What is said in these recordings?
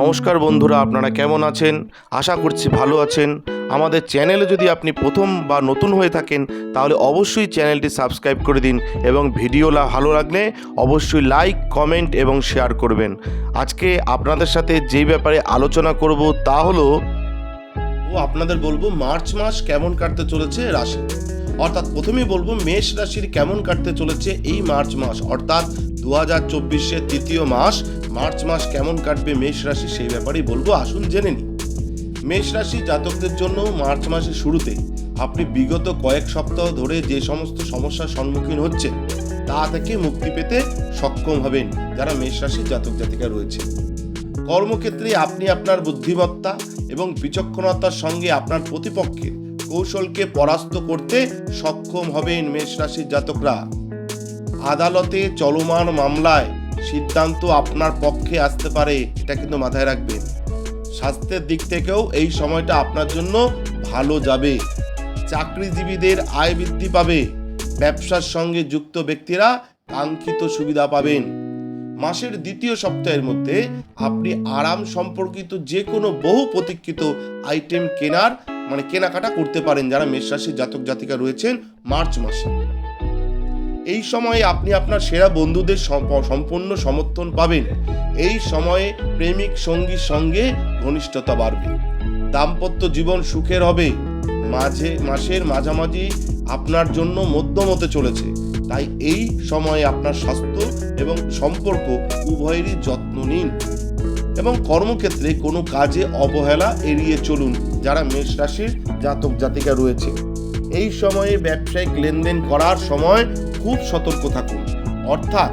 নমস্কার বন্ধুরা, আপনারা কেমন আছেন? আশা করছি ভালো আছেন। আমাদের চ্যানেলে যদি আপনি প্রথম বা নতুন হয়ে থাকেন, তাহলে অবশ্যই চ্যানেলটি সাবস্ক্রাইব করে দিন এবং ভিডিও ভালো লাগলে অবশ্যই লাইক, কমেন্ট এবং শেয়ার করবেন। আজকে আপনাদের সাথে যেই ব্যাপারে আলোচনা করব তা হলো, ও আপনাদের বলব মার্চ মাস কেমন কাটতে চলেছে রাশি। অর্থাৎ প্রথমেই বলব মেষ রাশির কেমন কাটতে চলেছে এই মার্চ মাস। অর্থাৎ দু হাজার চব্বিশের তৃতীয় মাস মার্চ মাস কেমন কাটবে মেষ রাশি সেই ব্যাপারেই বলব, আসুন জেনে নিই। মেষ রাশি জাতকদের জন্য মার্চ মাসের শুরুতে আপনি বিগত কয়েক সপ্তাহ ধরে যে সমস্ত সমস্যার সম্মুখীন হচ্ছে তা থেকে মুক্তি পেতে সক্ষম হবেন যারা মেষ রাশির জাতক জাতিকা রয়েছে। কর্মক্ষেত্রে আপনি আপনার বুদ্ধিমত্তা এবং বিচক্ষণতার সঙ্গে আপনার প্রতিপক্ষের কৌশলকে পরাস্ত করতে সক্ষম হবেন মেষ রাশির জাতকরা। আদালতে চলমান মামলায় সিদ্ধান্ত আপনার পক্ষে আসতে পারে, এটা কিন্তু মাথায় রাখবেন স্বাস্থ্যের দিক থেকেও এই সময়টা আপনার জন্য ভালো যাবে। চাকরিজীবীদের আয় বৃদ্ধি পাবে। ব্যবসার সঙ্গে যুক্ত ব্যক্তিরা কাঙ্ক্ষিত সুবিধা পাবেন। মাসের দ্বিতীয় সপ্তাহের মধ্যে আপনি আরাম সম্পর্কিত যে কোনো বহু প্রতীক্ষিত আইটেম কেনার মানে কেনাকাটা করতে পারেন যারা মেষ রাশির জাতক জাতিকা রয়েছেন মার্চ মাসে। এই সময়ে আপনি আপনার সেরা বন্ধুদের সম্পূর্ণ সমর্থন পাবেন। এই সময়ে প্রেমিক সঙ্গীর সঙ্গে ঘনিষ্ঠতা বাড়বে। দাম্পত্য জীবন সুখের হবে। মাঝে, মাসের মাঝামাঝি আপনার জন্য মধ্যম হতে চলেছে। তাই এই সময়ে আপনার স্বাস্থ্য এবং সম্পর্ক উভয়েরই যত্ন নিন। এবং কর্মক্ষেত্রে কোনো কাজে অবহেলা এড়িয়ে চলুন, যারা মেষ রাশির জাতক জাতিকা রয়েছে। এই সময়ে ব্যবসায়িক লেনদেন করার সময় খুব সতর্ক থাকুন। অর্থাৎ,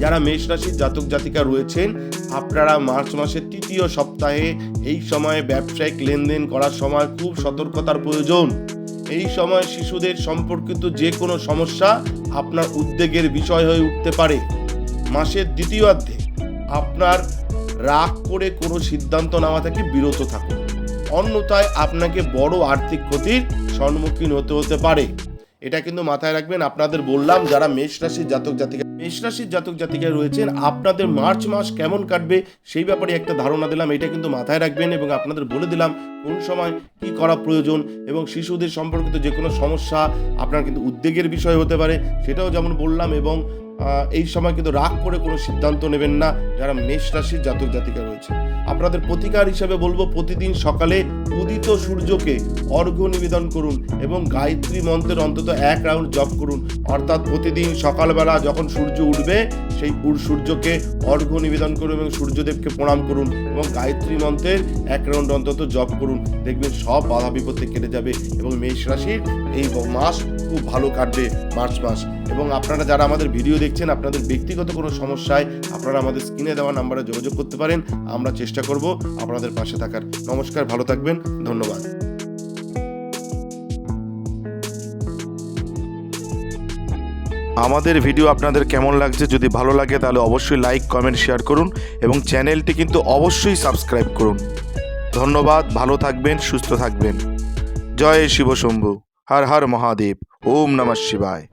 যারা মেষ রাশির জাতক জাতিকা রয়েছেন, আপনারা মার্চ মাসের তৃতীয় সপ্তাহে এই সময়ে ব্যবসায়িক লেনদেন করার সময় খুব সতর্কতার প্রয়োজন। এই সময় শিশুদের সম্পর্কিত যে কোনো সমস্যা আপনার উদ্বেগের বিষয় হয়ে উঠতে পারে। মাসের দ্বিতীয়ার্ধে আপনার রাগ করে কোনো সিদ্ধান্ত নেওয়া থেকে বিরত থাকুন। অন্যথায় আপনাকে বড় আর্থিক ক্ষতির সম্মুখীন হতে হতে পারে। এটা কিন্তু মাথায় রাখবেন, আপনাদের বললাম যারা মেষ রাশির জাতক জাতিকা মেষ রাশির জাতক জাতিকে রয়েছেন, আপনাদের মার্চ মাস কেমন কাটবে সেই ব্যাপারে একটা ধারণা দিলাম, এটা কিন্তু মাথায় রাখবেন এবং আপনাদের বলে দিলাম কোন সময় কি করা প্রয়োজন এবং শিশুদের সম্পর্কিত যে কোনো সমস্যা আপনার কিন্তু উদ্বেগের বিষয় হতে পারে, সেটাও যেমন বললাম এবং এই সময় কিন্তু রাগ করে কোনো সিদ্ধান্ত নেবেন না যারা মেষ রাশির জাতক জাতিকা রয়েছে। আপনাদের প্রতিকার হিসেবে বলব, প্রতিদিন সকালে উদিত সূর্যকে অর্ঘ্য নিবেদন করুন এবং গায়ত্রী মন্ত্রের অন্তত এক রাউন্ড জপ করুন। অর্থাৎ প্রতিদিন সকালবেলা যখন সূর্য উঠবে, সেই সূর্যকে অর্ঘ্য নিবেদন করুন এবং সূর্যদেবকে প্রণাম করুন এবং গায়ত্রী মন্ত্রের এক রাউন্ড অন্তত জপ করুন। দেখবেন সব বাধা বিপত্তি কেটে যাবে এবং মেষ রাশির এই মাস খুব ভালো কাটবে, মার্চ মাস। এবং আপনারা যারা আমাদের ভিডিও দেখছেন, আপনাদের ব্যক্তিগত কোনো সমস্যায় আপনারা আমাদের স্ক্রিনে দেওয়া নাম্বারে যোগাযোগ করতে পারেন, আমরা চেষ্টা করব আপনাদের পাশে থাকার। নমস্কার, ভালো থাকবেন, ধন্যবাদ। আমাদের ভিডিও আপনাদের কেমন লাগছে, যদি ভালো লাগে তাহলে অবশ্যই লাইক, কমেন্ট, শেয়ার করুন এবং চ্যানেলটি কিন্তু অবশ্যই সাবস্ক্রাইব করুন। ধন্যবাদ, ভালো থাকবেন, সুস্থ থাকবেন। জয় শিবশম্ভু, হর হর মহাদেব, ওম নমঃ শিবায়।